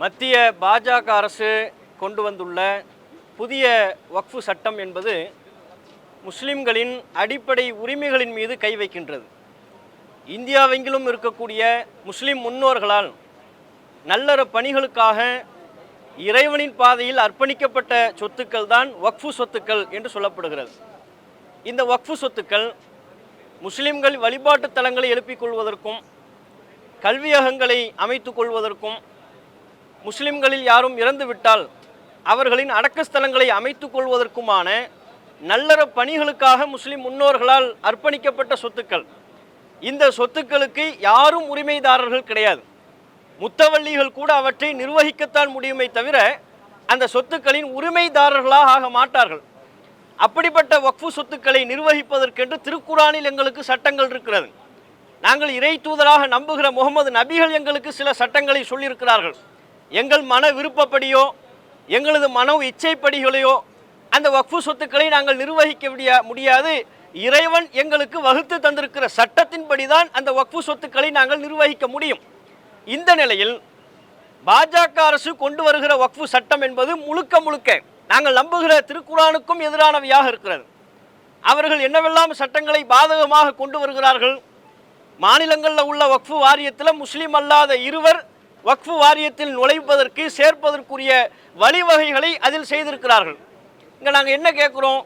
மத்திய பாஜக அரசு கொண்டு வந்துள்ள புதிய வக்ஃபு சட்டம் என்பது முஸ்லிம்களின் அடிப்படை உரிமைகளின் மீது கை வைக்கின்றது. இந்தியாவெங்கிலும் இருக்கக்கூடிய முஸ்லிம் முன்னோர்களால் நல்லற பணிகளுக்காக இறைவனின் பாதையில் அர்ப்பணிக்கப்பட்ட சொத்துக்கள் தான் வக்ஃபு சொத்துக்கள் என்று சொல்லப்படுகிறது. இந்த வக்ஃபு சொத்துக்கள் முஸ்லிம்கள் வழிபாட்டு தலங்களை எழுப்பிக் கொள்வதற்கும் கல்வியகங்களை அமைத்துக் கொள்வதற்கும் முஸ்லிம்களில் யாரும் இறந்துவிட்டால் அவர்களின் அடக்கஸ்தலங்களை அமைத்துக் கொள்வதற்குமான நல்லற பணிகளுக்காக முஸ்லிம் முன்னோர்களால் அர்ப்பணிக்கப்பட்ட சொத்துக்கள். இந்த சொத்துக்களுக்கு யாரும் உரிமைதாரர்கள் கிடையாது. முத்தவள்ளிகள் கூட அவற்றை நிர்வகிக்கத்தான் முடியுமே தவிர அந்த சொத்துக்களின் உரிமைதாரர்களாக ஆக மாட்டார்கள். அப்படிப்பட்ட வக்ஃபு சொத்துக்களை நிர்வகிப்பதற்கென்று திருக்குறானில் எங்களுக்கு சட்டங்கள் இருக்கிறது. நாங்கள் இறை தூதராக நம்புகிற முகமது நபிகள் எங்களுக்கு சில சட்டங்களை சொல்லியிருக்கிறார்கள். எங்கள் மன விருப்பப்படியோ எங்களது மன இச்சைப்படிகளையோ அந்த வக்ஃபு சொத்துக்களை நாங்கள் நிர்வகிக்க முடியாது. இறைவன் எங்களுக்கு வகுத்து தந்திருக்கிற சட்டத்தின்படி தான் அந்த வக்ஃபு சொத்துக்களை நாங்கள் நிர்வகிக்க முடியும். இந்த நிலையில் பாஜக அரசு கொண்டு வருகிற வக்ஃபு சட்டம் என்பது முழுக்க முழுக்க நாங்கள் நம்புகிற திருக்குறானுக்கும் எதிரானவையாக இருக்கிறது. அவர்கள் என்னவெல்லாம் சட்டங்களை பாதகமாக கொண்டு வருகிறார்கள்? மாநிலங்களில் உள்ள வக்ஃபு வாரியத்தில் முஸ்லீம் அல்லாத இருவர் வக்ஃபு வாரியத்தில் நுழைப்பதற்கு சேர்ப்பதற்குரிய வழிவகைகளை அதில் செய்திருக்கிறார்கள். இங்கே நாங்கள் என்ன கேட்குறோம்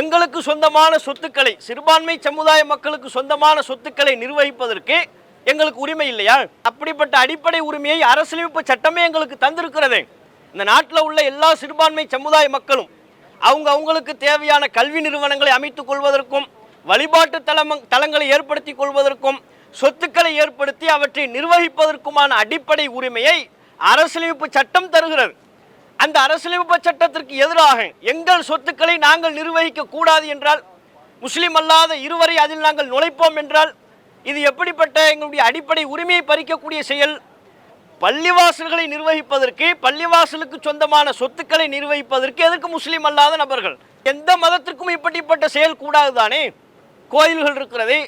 எங்களுக்கு சொந்தமான சொத்துக்களை சிறுபான்மை சமுதாய மக்களுக்கு சொந்தமான சொத்துக்களை நிர்வகிப்பதற்கு எங்களுக்கு உரிமை இல்லையா? அப்படிப்பட்ட அடிப்படை உரிமையை அரசியலமைப்பு சட்டமே எங்களுக்கு தந்திருக்கிறது. இந்த நாட்டில் உள்ள எல்லா சிறுபான்மை சமுதாய மக்களும் அவங்க அவங்களுக்கு தேவையான கல்வி நிறுவனங்களை அமைத்துக் கொள்வதற்கும் வழிபாட்டு தளம் தளங்களை ஏற்படுத்தி கொள்வதற்கும் சொத்துக்களை ஏற்படுத்தி அவற்றை நிர்வகிப்பதற்குமான அடிப்படை உரிமையை அரசியலமைப்பு சட்டம் தருகிறது. அந்த அரசியலமைப்பு சட்டத்திற்கு எதிராக எங்கள் சொத்துக்களை நாங்கள் நிர்வகிக்க கூடாது என்றால் முஸ்லீம் அல்லாத இருவரை அதில் நாங்கள் நுழைப்போம் என்றால் இது எப்படிப்பட்ட எங்களுடைய அடிப்படை உரிமையை பறிக்கக்கூடிய செயல்? பள்ளிவாசல்களை நிர்வகிப்பதற்கு பள்ளிவாசலுக்கு சொந்தமான சொத்துக்களை நிர்வகிப்பதற்கு எதற்கு முஸ்லீம் அல்லாத நபர்கள்? எந்த மதத்திற்கும் இப்படிப்பட்ட செயல் கூடாது தானே? கோயில்கள் இருக்கிறது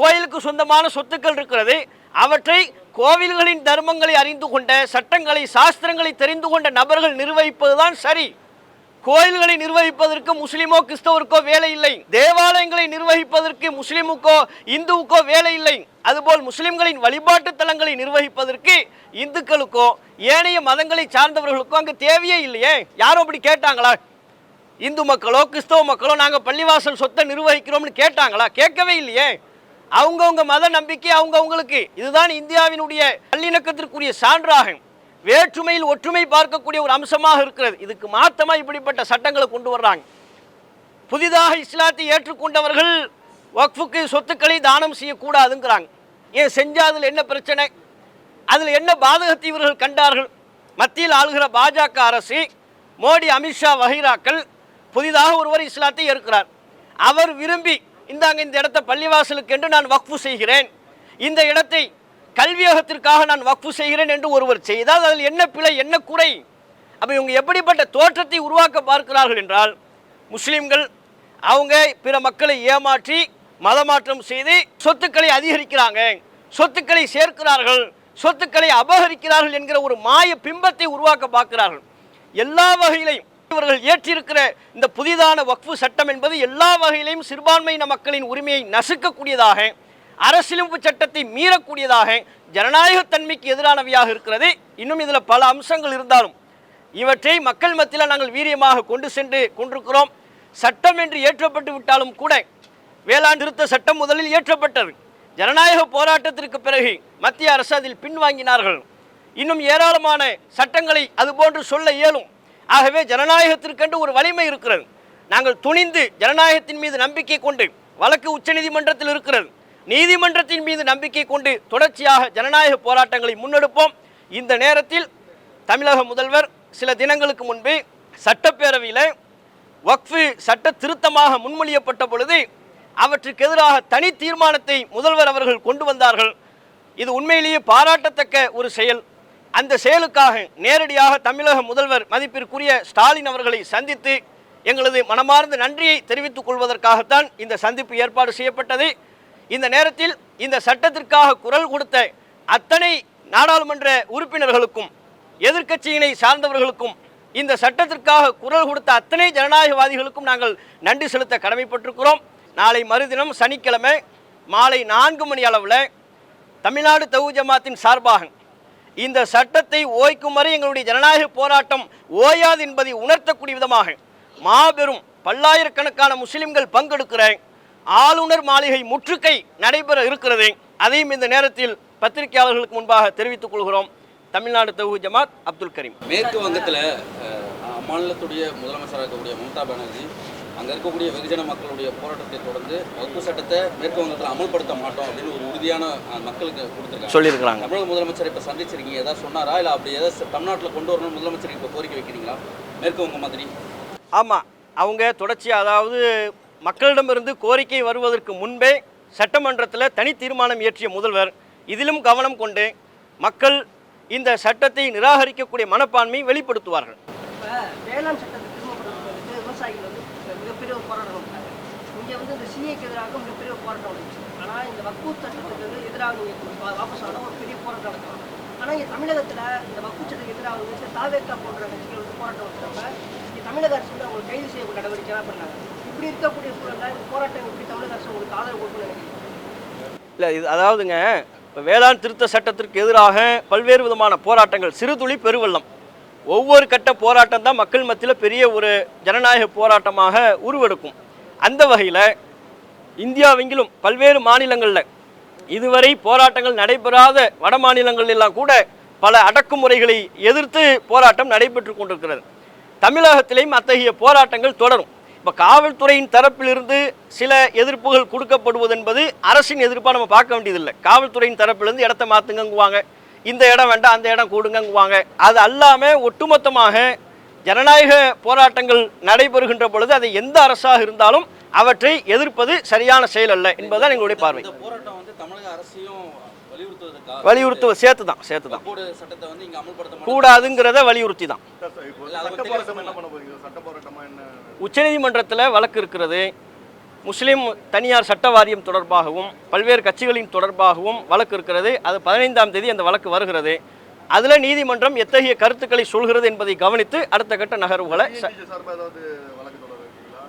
கோயிலுக்கு சொந்தமான சொத்துக்கள் இருக்கிறது. அவற்றை கோவில்களின் தர்மங்களை அறிந்து கொண்ட சட்டங்களை சாஸ்திரங்களை தெரிந்து கொண்ட நபர்கள் நிர்வகிப்பதுதான் சரி. கோயில்களை நிர்வகிப்பதற்கு முஸ்லிமோ கிறிஸ்தவருக்கோ வேலை இல்லை. தேவாலயங்களை நிர்வகிப்பதற்கு முஸ்லிமுக்கோ இந்துவுக்கோ வேலை இல்லை. அதுபோல் முஸ்லிம்களின் வழிபாட்டு தலங்களை நிர்வகிப்பதற்கு இந்துக்களுக்கோ ஏனைய மதங்களை சார்ந்தவர்களுக்கோ அங்கு தேவையே இல்லையே. யாரும் அப்படி கேட்டாங்களா? இந்து மக்களோ கிறிஸ்தவ மக்களோ நாங்கள் பள்ளிவாசல் சொத்தை நிர்வகிக்கிறோம்னு கேட்டாங்களா? கேட்கவே இல்லையே. அவங்கவுங்க மத நம்பிக்கை அவங்கவுங்களுக்கு இதுதான் இந்தியாவினுடைய நல்லிணக்கத்திற்குரிய சான்றாகும். வேற்றுமையில் ஒற்றுமை பார்க்கக்கூடிய ஒரு அம்சமாக இருக்கிறது. இதுக்கு மாத்தமாக இப்படிப்பட்ட சட்டங்களை கொண்டு வர்றாங்க. புதிதாக இஸ்லாத்தை ஏற்றுக்கொண்டவர்கள் வக்ஃபுக்கு சொத்துக்களை தானம் செய்யக்கூடாதுங்கிறாங்க. ஏன் செஞ்சால் அதில் என்ன பிரச்சனை? அதில் என்ன பாதகத்தை இவர்கள் கண்டார்கள்? மத்தியில் ஆளுகிற பாஜக அரசு மோடி அமித்ஷா வஹீராக்கள் புதிதாக ஒருவர் இஸ்லாத்தை ஏற்கிறார். அவர் விரும்பி இந்தாங்க இந்த இடத்த பள்ளிவாசலுக்கு என்று நான் வக்ஃபு செய்கிறேன். இந்த இடத்தை கல்வியகத்திற்காக நான் வக்ஃபு செய்கிறேன் என்று ஒருவர் செய்தால் அதில் என்ன பிழை என்ன குறை? அப்போ இவங்க எப்படிப்பட்ட தோற்றத்தை உருவாக்க பார்க்கிறார்கள் என்றால் முஸ்லீம்கள் அவங்க பிற மக்களை ஏமாற்றி மதமாற்றம் செய்து சொத்துக்களை அதிகரிக்கிறாங்க. சொத்துக்களை சேர்க்கிறார்கள். சொத்துக்களை அபகரிக்கிறார்கள் என்கிற ஒரு மாய பிம்பத்தை உருவாக்க பார்க்கிறார்கள். எல்லா வகையிலையும் மருத்துவர்கள் ஏற்றிருக்கிற இந்த புதிதான வக்ஃபு சட்டம் என்பது எல்லா வகையிலையும் சிறுபான்மையின மக்களின் உரிமையை நசுக்கக்கூடியதாக அரசியலமைப்பு சட்டத்தை மீறக்கூடியதாக ஜனநாயகத்தன்மைக்கு எதிரானவையாக இருக்கிறது. இன்னும் இதில் பல அம்சங்கள் இருந்தாலும் இவற்றை மக்கள் மத்தியில் நாங்கள் வீரியமாக கொண்டு சென்று கொண்டிருக்கிறோம். சட்டம் என்று ஏற்றப்பட்டு விட்டாலும் கூட வேளாண் திருத்த சட்டம் முதலில் இயற்றப்பட்டது ஜனநாயக போராட்டத்திற்கு பிறகு மத்திய அரசு அதில் பின்வாங்கினார்கள். இன்னும் ஏராளமான சட்டங்களை அதுபோன்று சொல்ல இயலும். ஆகவே ஜனநாயகத்திற்கென்று ஒரு வலிமை இருக்கிறது. நாங்கள் துணிந்து ஜனநாயகத்தின் மீது நம்பிக்கை கொண்டு வழக்கு உச்சநீதிமன்றத்தில் இருக்கிறது. நீதிமன்றத்தின் மீது நம்பிக்கை கொண்டு தொடர்ச்சியாக ஜனநாயக போராட்டங்களை முன்னெடுப்போம். இந்த நேரத்தில் தமிழக முதல்வர் சில தினங்களுக்கு முன்பு சட்டப்பேரவையில் வக்ஃபு சட்ட திருத்தமாக முன்மொழியப்பட்ட பொழுது அவற்றுக்கு எதிராக தனி தீர்மானத்தை முதல்வர் அவர்கள் கொண்டு வந்தார்கள். இது உண்மையிலேயே பாராட்டத்தக்க ஒரு செயல். அந்த செயலுக்காக நேரடியாக தமிழக முதல்வர் மதிப்பிற்குரிய ஸ்டாலின் அவர்களை சந்தித்து எங்களது மனமார்ந்த நன்றியை தெரிவித்துக் கொள்வதற்காகத்தான் இந்த சந்திப்பு ஏற்பாடு செய்யப்பட்டது. இந்த நேரத்தில் இந்த சட்டத்திற்காக குரல் கொடுத்த அத்தனை நாடாளுமன்ற உறுப்பினர்களுக்கும் எதிர்க்கட்சியினை சார்ந்தவர்களுக்கும் இந்த சட்டத்திற்காக குரல் கொடுத்த அத்தனை ஜனநாயகவாதிகளுக்கும் நாங்கள் நன்றி செலுத்த கடமைப்பட்டிருக்கிறோம். நாளை மறுதினம் சனிக்கிழமை மாலை நான்கு மணி அளவில் தமிழ்நாடு தவு ஜமாத்தின் சார்பாக இந்த சட்டத்தை ஓய்க்கும் வரை எங்களுடைய ஜனநாயக போராட்டம் ஓயாது என்பதை உணர்த்தக்கூடிய விதமாக மாபெரும் பல்லாயிரக்கணக்கான முஸ்லிம்கள் பங்கெடுக்கிற ஆளுநர் மாளிகை முற்றுகை நடைபெற இருக்கிறது. அதையும் இந்த நேரத்தில் பத்திரிகையாளர்களுக்கு முன்பாக தெரிவித்துக் கொள்கிறோம். தமிழ்நாடு தவு ஜமாத் அப்துல் கரீம். மேற்கு வங்கத்தில் அம்மாநிலத்துடைய முதலமைச்சராக இருக்கக்கூடிய மம்தா பானர்ஜி அங்கே இருக்கக்கூடிய வெகுஜன மக்களுடைய போராட்டத்தை தொடர்ந்து வகுப்பு சட்டத்தை மேற்கு வங்கத்தில் அமல்படுத்த மாட்டோம் அப்படின்னு ஒரு உறுதியான மக்களுக்கு கொடுத்துருக்காங்க. சொல்லியிருக்கிறாங்க. தமிழக முதலமைச்சர் இப்போ சந்திச்சிருக்கீங்க. ஏதாவது சொன்னாரா? இல்லை அப்படி ஏதாவது தமிழ்நாட்டில் கொண்டு வரணும்னு முதலமைச்சருக்கு இப்போ கோரிக்கை வைக்கிறீங்களா? மேற்கு வங்க மாதிரி. ஆமாம் அவங்க தொடர்ச்சியாக அதாவது மக்களிடமிருந்து கோரிக்கை வருவதற்கு முன்பே சட்டமன்றத்தில் தனி தீர்மானம் இயற்றிய முதல்வர். இதிலும் கவனம் கொண்டு மக்கள் இந்த சட்டத்தை நிராகரிக்கக்கூடிய மனப்பான்மையை வெளிப்படுத்துவார்கள். வேளாண் சட்டத்தை திரும்பப்படுத்துறது வந்து விவசாயிகள் வந்து மிகப்பெரிய ஒரு போராட்டம் நடத்தாங்க இங்கே வந்து இந்த சிஏக்கு எதிராக மிகப்பெரிய போராட்டம் வந்துச்சு. ஆனால் இந்த வக்கு சட்டத்துக்கு வந்து எதிராக வாபஸ் ஆனால் ஒரு பெரிய போராட்டம் நடக்கலாம் ஆனால் இங்கே தமிழகத்தில் இந்த வக்கு சட்டத்துக்கு எதிராக வந்து இந்த தாவேக்கா போன்ற கட்சிகள் வந்து போராட்டம் வந்தப்ப இங்கே தமிழக அரசு வந்து அவங்க கைது செய்யக்கூடிய நடவடிக்கைலாம் பண்ணாங்க. இப்படி இருக்கக்கூடிய சூழலில் இந்த போராட்டம் எப்படி தமிழக அரசு உங்களுக்கு ஆதரவு கொடுக்கணும் இல்லை இது அதாவதுங்க இப்போ வேளாண் திருத்த சட்டத்திற்கு எதிராக பல்வேறு விதமான போராட்டங்கள் சிறுதுளி பெருவெள்ளம். ஒவ்வொரு கட்ட போராட்டம் தான் மக்கள் மத்தியில் பெரிய ஒரு ஜனநாயக போராட்டமாக உருவெடுக்கும். அந்த வகையில் இந்தியாவெங்கிலும் பல்வேறு மாநிலங்களில் இதுவரை போராட்டங்கள் நடைபெறாத வட மாநிலங்கள் எல்லாம் கூட பல அடக்குமுறைகளை எதிர்த்து போராட்டம் நடைபெற்று கொண்டிருக்கிறது. தமிழகத்திலேயும் அத்தகைய போராட்டங்கள் தொடரும். இப்போ காவல்துறையின் தரப்பிலிருந்து சில எதிர்ப்புகள் கொடுக்கப்படுவது என்பது அரசின் எதிர்ப்பாக நம்ம பார்க்க வேண்டியதில்லை. காவல்துறையின் தரப்பிலிருந்து இடத்த மாற்றுங்கங்குவாங்க இந்த இடம் வேண்டாம் அந்த இடம் கூடுங்கங்குவாங்க. அது அல்லாமல் ஒட்டுமொத்தமாக ஜனநாயக போராட்டங்கள் நடைபெறுகின்ற பொழுது அது எந்த அரசாக இருந்தாலும் அவற்றை எதிர்ப்பது சரியான செயல் அல்ல என்பதுதான் எங்களுடைய பார்வை. இந்த போராட்டம் வந்து தமிழக அரசையும் வலியுறுத்துவதற்காக வலியுறுத்து சேர்த்து தான் சேர்த்து தான். கூடாதுங்கிறத வலியுறுத்தி தான் உச்சநீதிமன்றத்தில் வழக்கு இருக்கிறது. முஸ்லீம் தனியார் சட்ட வாரியம் தொடர்பாகவும் பல்வேறு கட்சிகளின் தொடர்பாகவும் வழக்கு இருக்கிறது. அது பதினைந்தாம் தேதி அந்த வழக்கு வருகிறது. அதில் நீதிமன்றம் எத்தகைய கருத்துக்களை சொல்கிறது என்பதை கவனித்து அடுத்த கட்ட நகர்வுகளை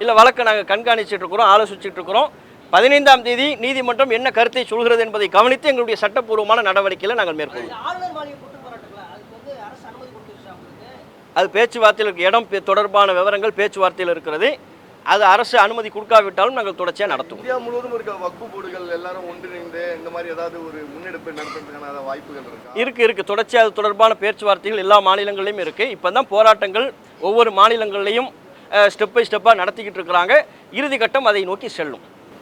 இல்லை வழக்கை நாங்கள் கண்காணிச்சிட்டு இருக்கிறோம் ஆலோசிச்சுட்டு இருக்கிறோம். பதினைந்தாம் தேதி நீதிமன்றம் என்ன கருத்தை சொல்கிறது என்பதை கவனித்து எங்களுடைய சட்டப்பூர்வமான நடவடிக்கைகளை நாங்கள் மேற்கொள்வோம். இந்த ஆளுநர் மாளிகை கூட்டு போராட்டங்களா அதுக்கு வந்து அரசு அனுமதி கொடுத்துருச்சா உங்களுக்கு? அது பேச்சுவார்த்தையில் இடம் தொடர்பான விவரங்கள் பேச்சுவார்த்தையில் இருக்கிறது. அது அரசு அனுமதி கொடுக்காவிட்டாலும் நாங்கள் தொடர்ச்சியாக நடத்துவோம். இந்தியா முழுவதும் இருக்க வக்பு போர்டுகள் எல்லாரும் ஒன்றிணைந்து இந்த மாதிரி ஏதாவது ஒரு முன்னெடுப்பு நடத்துறதுக்கான வாய்ப்புகள் இருக்கா? இருக்கு இருக்கு. தொடர்ச்சியாக அது தொடர்பான பேச்சுவார்த்தைகள் எல்லா மாநிலங்களிலும் இருக்கு. இப்போ தான் போராட்டங்கள் ஒவ்வொரு மாநிலங்கள்லையும் ஸ்டெப் பை ஸ்டெப்பாக நடத்திக்கிட்டு இருக்கிறாங்க. இறுதி கட்டம் அதை நோக்கி செல்லும்.